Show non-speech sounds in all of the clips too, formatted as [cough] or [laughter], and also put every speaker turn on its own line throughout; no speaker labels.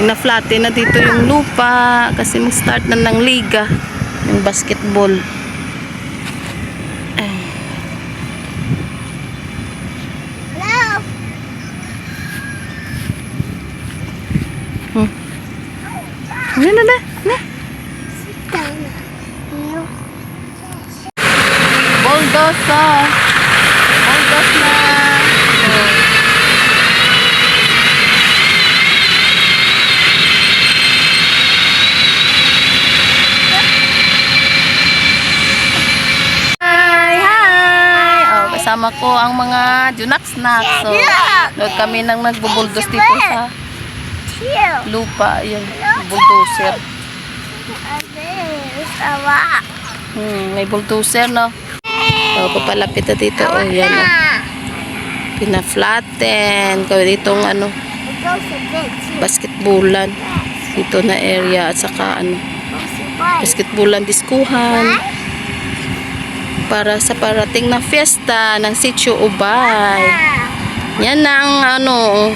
Pina-flatten na dito yung lupa kasi mag-start na ng liga. Yung basketball. Ay.
Hello.
Hmm. Ano na na? Na?
Down. No.
Bulldozer. Bulldoze na. Oh. Hi! Hi! Oh, kasama ko ang mga Junak Snacks. So, doon kami nang nagbubuldos dito sa lupa. Yung bulldozer. Hmm, may bulldozer, no? So, papalapit na dito. Oh, yan, oh. Pina-flatten. Kaya ditong ano,
It goes a bit.
basketballan. Dito na area at saka ano, basketballan diskuhan. Para sa parating na fiesta ng Sitio Ubay. Yan ang ano,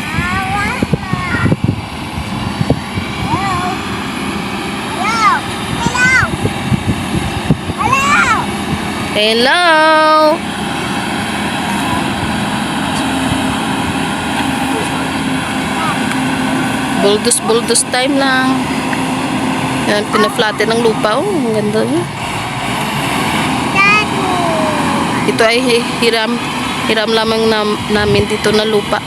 hello! Buldos, buldos time lang. Yan, pina-flatten ng lupa. Oh, ang ganda niya. Ito ay hi- hiram, hiram lamang nam, namin dito na lupa.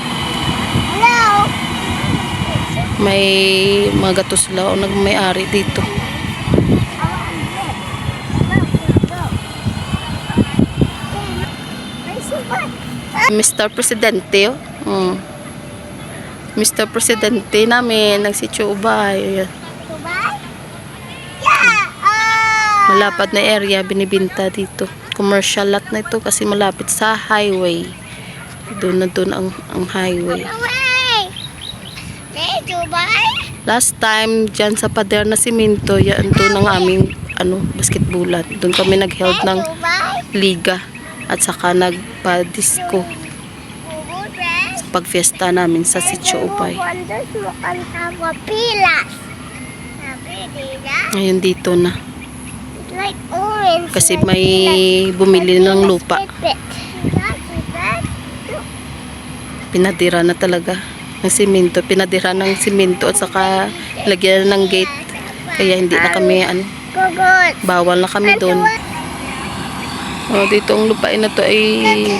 May mga o nagmay-ari dito. Mr. Presidente, oh. Mm. Mr. Presidente namin, ng Sitio Ubay. Ayan. Malapad na area, binibinta dito. Commercial lot na ito kasi malapit sa highway. Doon na doon ang, ang highway. Last time, dyan sa pader na simento, yan doon ang aming ano, basketbulan. Doon kami nag-held ng liga at saka nagpa-disco sa pagfiesta namin sa Sitio Upay. Ngayon dito na.
Like orange.
Kasi may bumili ng lupa. Pinadira na talaga ng simento. Pinadira ng simento at saka lagyan ng gate. Kaya hindi na kami, ano, bawal na kami doon. Oh, dito ang lupain na to ay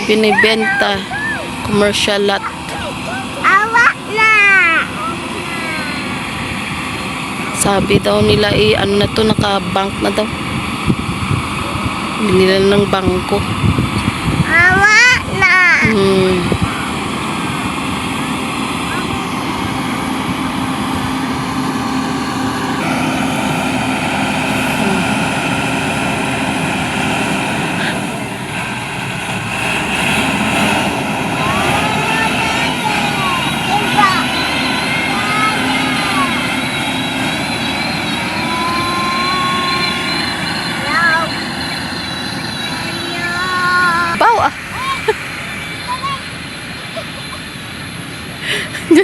binibenta. Commercial lot.
Awa na.
Sabi daw nila eh, ano na to, naka-bank na daw. Binila ng bangko.
Awa na.
Hmm.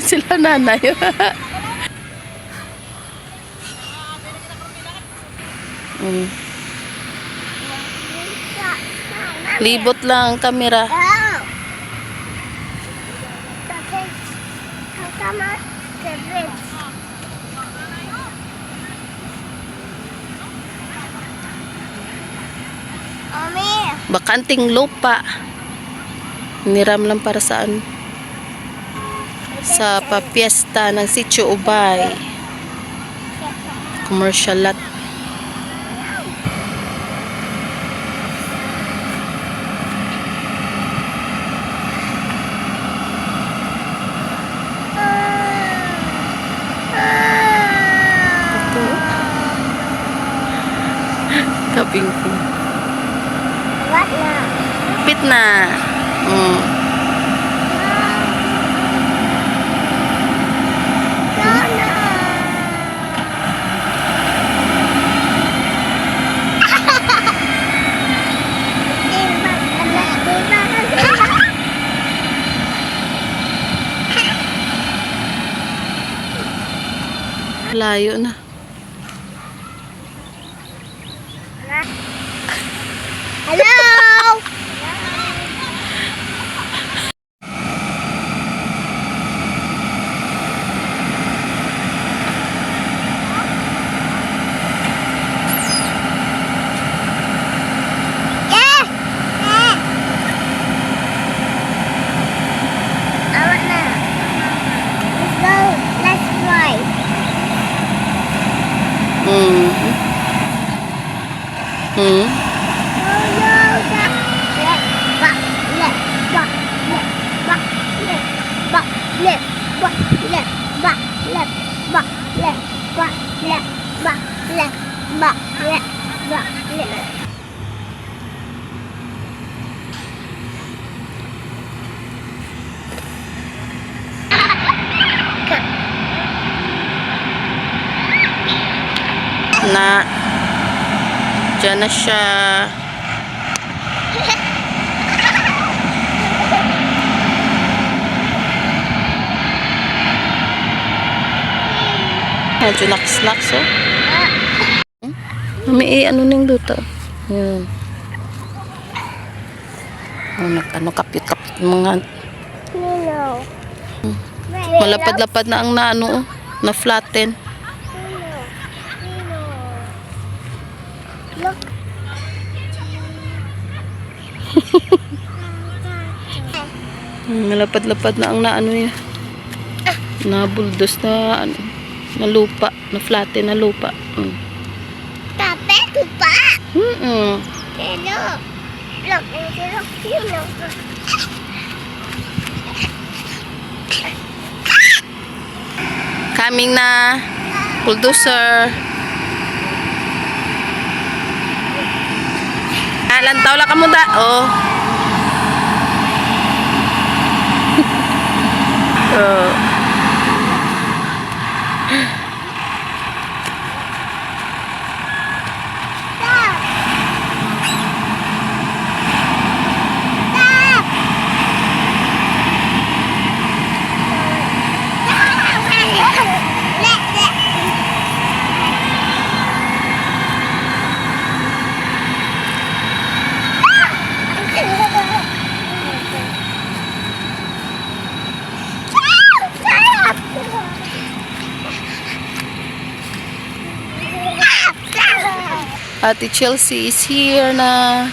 [laughs] sila nanay. [laughs] mm. Libot lang ang kamera. Bakanting lupa. Niram lang para saan? Sa papiesta ng Sitio Ubay. Commercial lot. Ito. [laughs] Kabing ko.
what na?
Pit na. malayo na.
Na.
Diyan na siya. Medyo naks-naks, oh. May eh, ano ning luto. Yun. Oh, nag, ano, kapit-kapit mga malapad-lapad na ang na, ano, oh, na flatten. Nalapad-lapad na ang naano niya. Na buldos na ano, na lupa, na flate na lupa. Mm.
Papa, lupa? Mm
-mm.
Pero, look, look, look.
Coming na bulldozer. Ah, Alantaw lang ka muna. Oh.
嗯
Ate Chelsea is here na.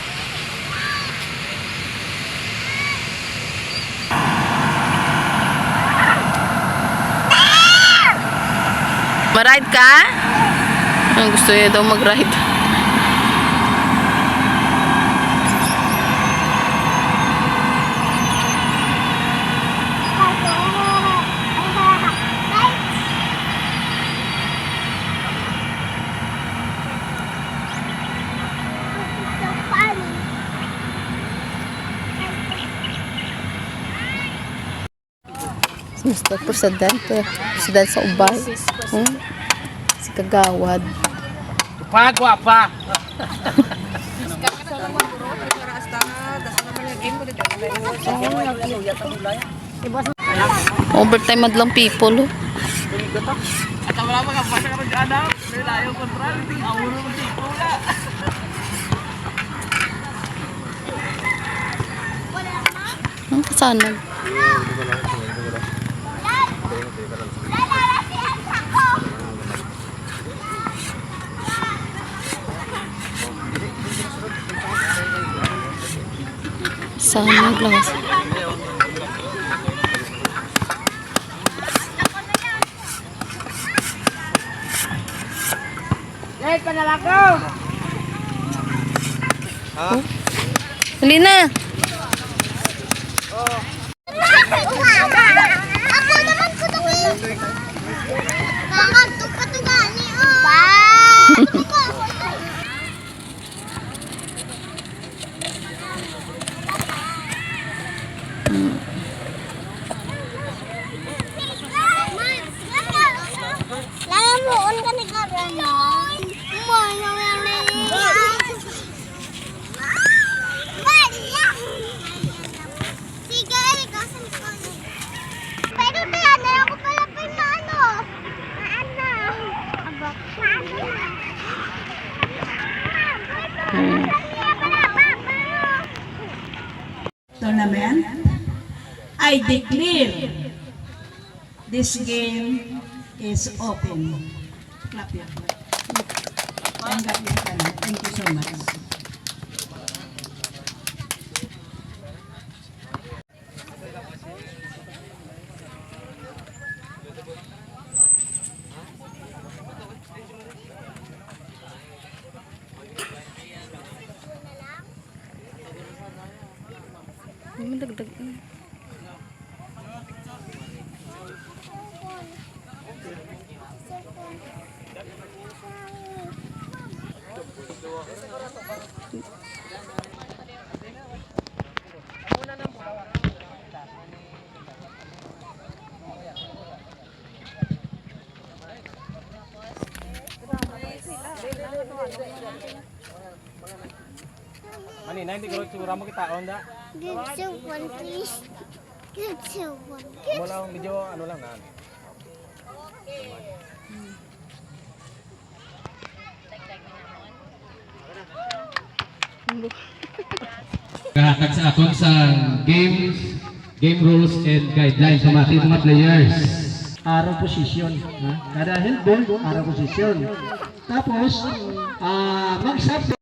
Ma-ride ka? Gusto niya daw mag-ride. Mr. Presidente. Presidente sa Ubay. Hmm? Si Kagawad.
Pagwa pa.
Overtime madlang people. Oh.
At Saan
naglakas? Late pa nala
ko! Ha?
Huli na!
Ako naman ko ito eh! Bakit? tournament,
I declare this game is open. Clap your hands. Thank you so much.
Ani, na hindi ko tsura mo kita onda.
Good to one, please. Good to one.
Mo lang medyo ano lang na.
Kahatag sa aton sa games, game rules and guidelines sa mga mga players.
araw posisyon. Ha? Kada handball, araw posisyon. Tapos, ah mag-sub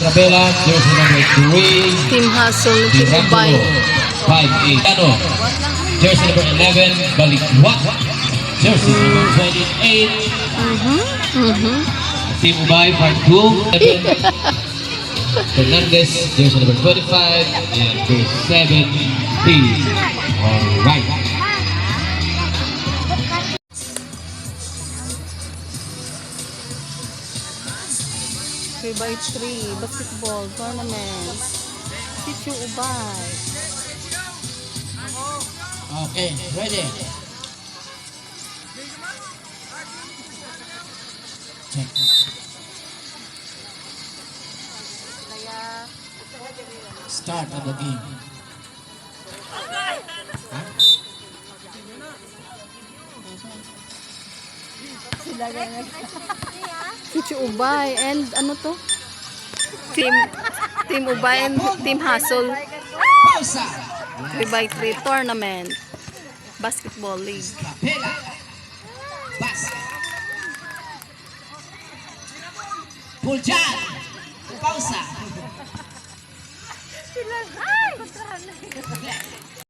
Isabela, jersey number 3,
Team Hustle, Team Ubay.
Rapido, 5'8". Ano? Jersey number 11, Balikwa. Jersey number 28,
Mhm. Mhm.
Team Ubay, part 2. [laughs] Fernandez, jersey number 25, and verse 17. Alright.
3x3, basketball, tournaments, tissue ubay.
Okay, ready. Check. Start of the game. Sila ganyan. [laughs]
Sitio Ubay and ano to? Team Team Ubay and Team Hustle.
Pausa.
3 by 3 tournament. Basketball league.
Kapela. Basket. Puljan. Pausa.